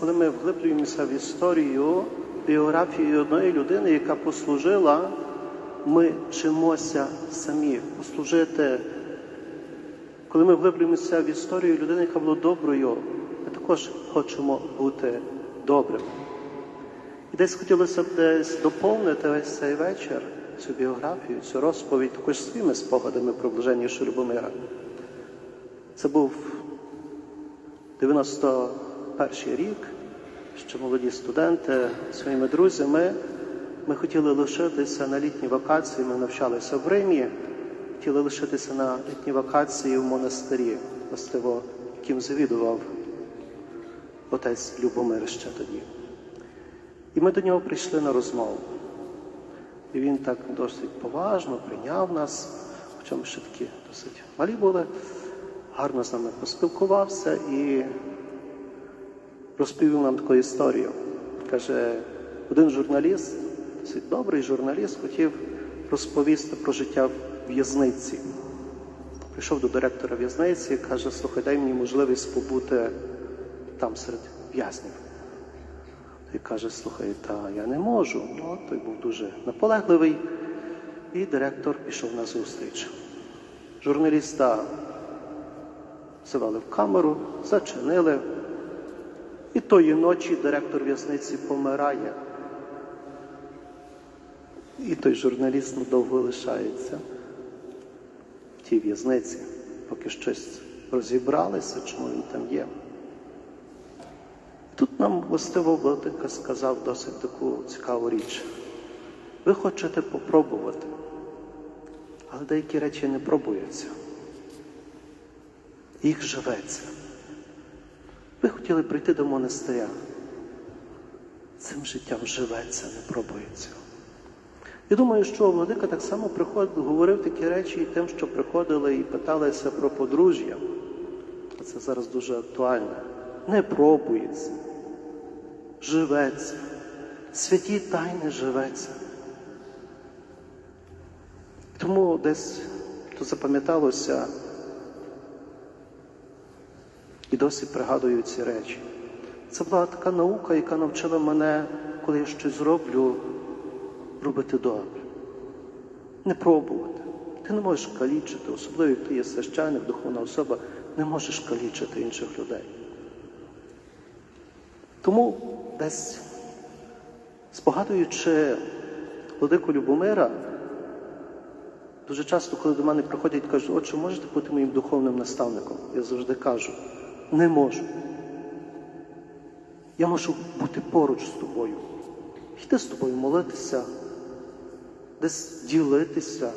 коли ми вглиблюємося в історію, біографію одної людини, яка послужила, ми вчимося самі послужити. Коли ми вглиблюємося в історію людини, яка була доброю, ми також хочемо бути добрими. І десь хотілося б десь доповнити весь цей вечір, цю біографію, цю розповідь також своїми спогадами про блаженнішого Любомира. Це був 91 рік, ще молоді студенти своїми друзями. Ми хотіли лишитися на літні вакації, ми навчалися в Римі, хотіли лишитися на літні вакації в монастирі, властиво, яким завідував отець Любомир ще тоді. І ми до нього прийшли на розмову. І він так досить поважно прийняв нас, хоча ми ще такі досить малі були, гарно з нами поспілкувався і розповів нам таку історію. Каже, один журналіст, досить добрий журналіст, хотів розповісти про життя в в'язниці. Прийшов до директора в'язниці і каже, слухай, дай мені можливість побути там серед в'язнів. І каже, слухай, та я не можу. Ну, той був дуже наполегливий. І директор пішов на зустріч. Журналіста завели в камеру, зачинили. І тої ночі директор в'язниці помирає. І той журналіст надовго лишається в тій в'язниці, поки щось розібралися, чому він там є. Тут нам властиво Владика сказав досить таку цікаву річ. Ви хочете попробувати, але деякі речі не пробуються. Їх живеться. Ви хотіли прийти до монастиря. Цим життям живеться, не пробується. Я думаю, що Владика так само приходив, говорив такі речі і тим, що приходили і питалися про подружжя. Це зараз дуже актуально. Не пробується, живеться, святі тайни живеться. Тому десь то запам'яталося і досі пригадую ці речі. Це була така наука, яка навчила мене, коли я щось зроблю, робити добре. Не пробувати. Ти не можеш калічити, особливо як ти є священник, духовна особа, не можеш калічити інших людей. Тому десь, спогадуючи владику Любомира, дуже часто, коли до мене приходять, кажуть, отче, можете бути моїм духовним наставником? Я завжди кажу, не можу. Я можу бути поруч з тобою, йти з тобою молитися, десь ділитися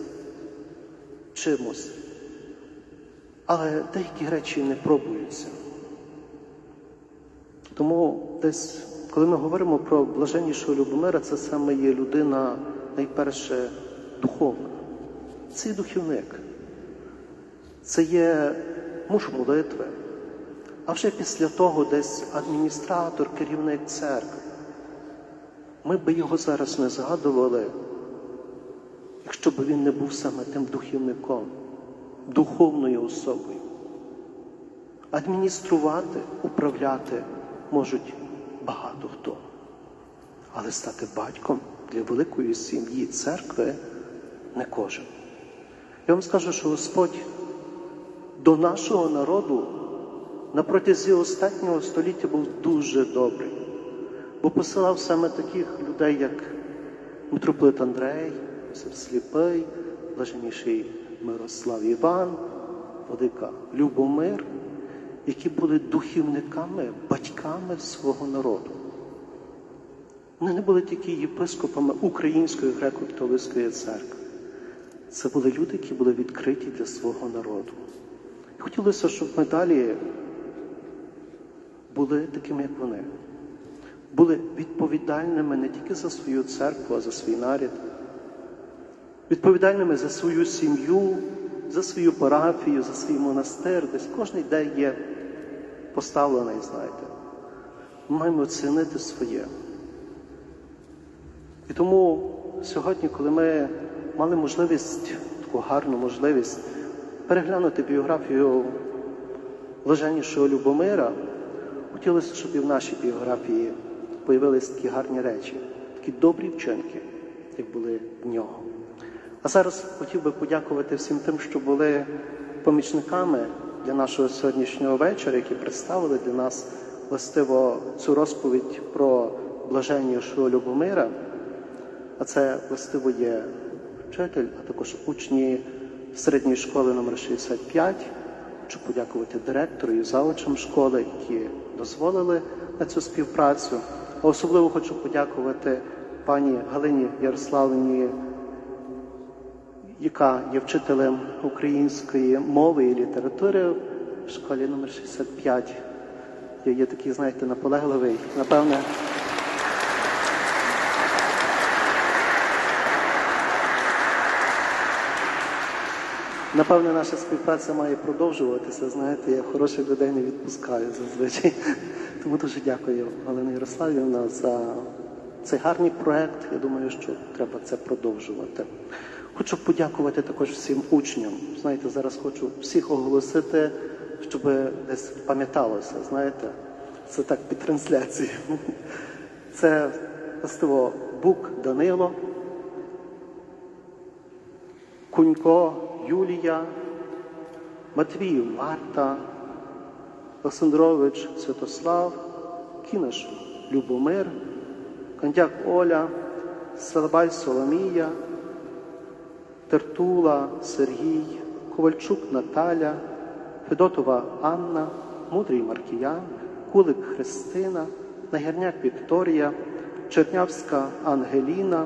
чимось. Але деякі речі не пробуються. Тому десь, коли ми говоримо про блаженнішого Любомира, це саме є людина найперше духовна. Це є духівник. Це є муж молитви. А вже після того десь адміністратор, керівник церкви. Ми би його зараз не згадували, якщо б він не був саме тим духівником, духовною особою. Адмініструвати, управляти можуть багато хто. Але стати батьком для великої сім'ї церкви не кожен. Я вам скажу, що Господь до нашого народу на протязі останнього століття був дуже добрий, бо посилав саме таких людей, як митрополит Андрей, Сліпий, блаженніший Мирослав Іван, Владика Любомир, які були духівниками, батьками свого народу. Вони не були тільки єпископами Української греко-католицької церкви. Це були люди, які були відкриті для свого народу. Хотілося, щоб ми далі були такими, як вони, були відповідальними не тільки за свою церкву, а за свій нарід, відповідальними за свою сім'ю, за свою парафію, за свій монастир, десь кожен день є поставлений, знаєте. Ми маємо цінити своє. І тому сьогодні, коли ми мали можливість, таку гарну можливість переглянути біографію блаженнішого Любомира, Хотілося, щоб і в нашій біографії появились такі гарні речі, такі добрі вчинки, як були в нього. А зараз хотів би подякувати всім тим, що були помічниками для нашого сьогоднішнього вечора, які представили для нас властиво цю розповідь про блаженнішого Любомира. А це властиво є вчитель, а також учні середньої школи номер 65. Хочу подякувати директору і заучам школи, які дозволили на цю співпрацю. А особливо хочу подякувати пані Галині Ярославівні, яка є вчителем української мови і літератури в школі номер 65. Я є такий, знаєте, наполегливий. Напевне. Напевне, наша співпраця має продовжуватися. Знаєте, я хороших людей не відпускаю зазвичай. Тому дуже дякую, Галина Ярославівна, за цей гарний проект. Я думаю, що треба це продовжувати. Хочу подякувати також всім учням. Знаєте, зараз хочу всіх оголосити, щоб десь пам'яталося. Знаєте, це так під трансляцією. Це Бук Данило. Кунько Юлія, Матвій Марта, Олександрович Святослав, Кінаш Любомир, Кандяк Оля, Салабай Соломія, Тертула Сергій, Ковальчук Наталя, Федотова Анна, Мудрий Маркіян, Кулик Христина, Нагірняк Вікторія, Чернявська Ангеліна,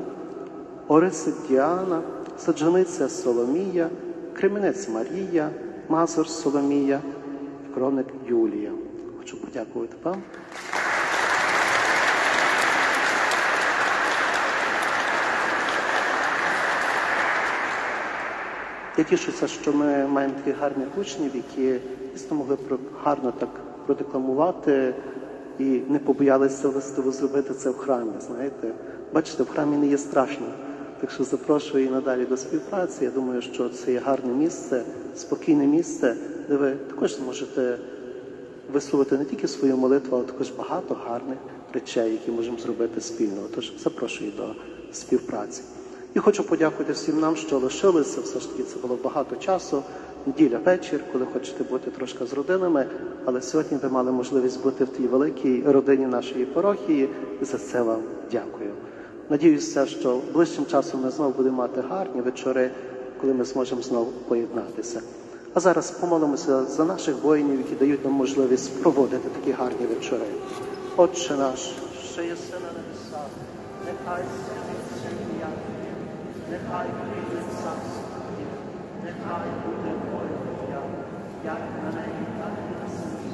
Орисик Діана, Саджаниця Соломія, Кременець Марія, Мазур Соломія, Кроник Юлія. Хочу подякувати вам. Я тішуся, що ми маємо таких гарних учнів, які дійсно могли гарно так продекламувати і не побоялися властиво зробити це в храмі. Знаєте, бачите, в храмі не є страшно. Так що запрошую і надалі до співпраці. Я думаю, що це є гарне місце, спокійне місце, де ви також зможете висловити не тільки свою молитву, але також багато гарних речей, які можемо зробити спільно. Тож запрошую до співпраці. І хочу подякувати всім нам, що лишилися. Все ж таки це було багато часу. Неділя вечір, коли хочете бути трошки з родинами. Але сьогодні ви мали можливість бути в тій великій родині нашої парохії. І за це вам дякую. Надіюся, що ближчим часом ми знову будемо мати гарні вечори, коли ми зможемо знову поєднатися. А зараз помолимося за наших воїнів, які дають нам можливість проводити такі гарні вечори. Отче наш, що єси на небесах, нехай святиться ім'я Твоє, нехай прийде царство нехай буде воля Твоя, як на небі, так і на землі.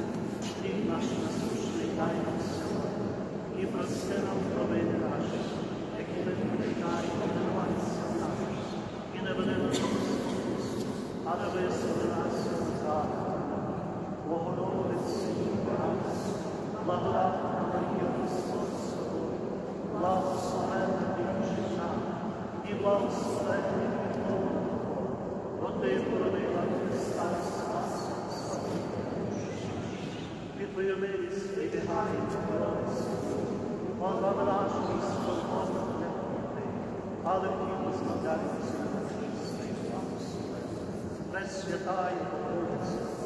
Хліб наш насущний дай нам сьогодні, і прости нам провини наші, але визволи нас. Богородиці, нас, благодатна Марія Христос, з тобою, благословенна і благословенний твою милість прибігає Богородиці, Бога але в ній позбавляється Христа і Пресвятая Богородиця,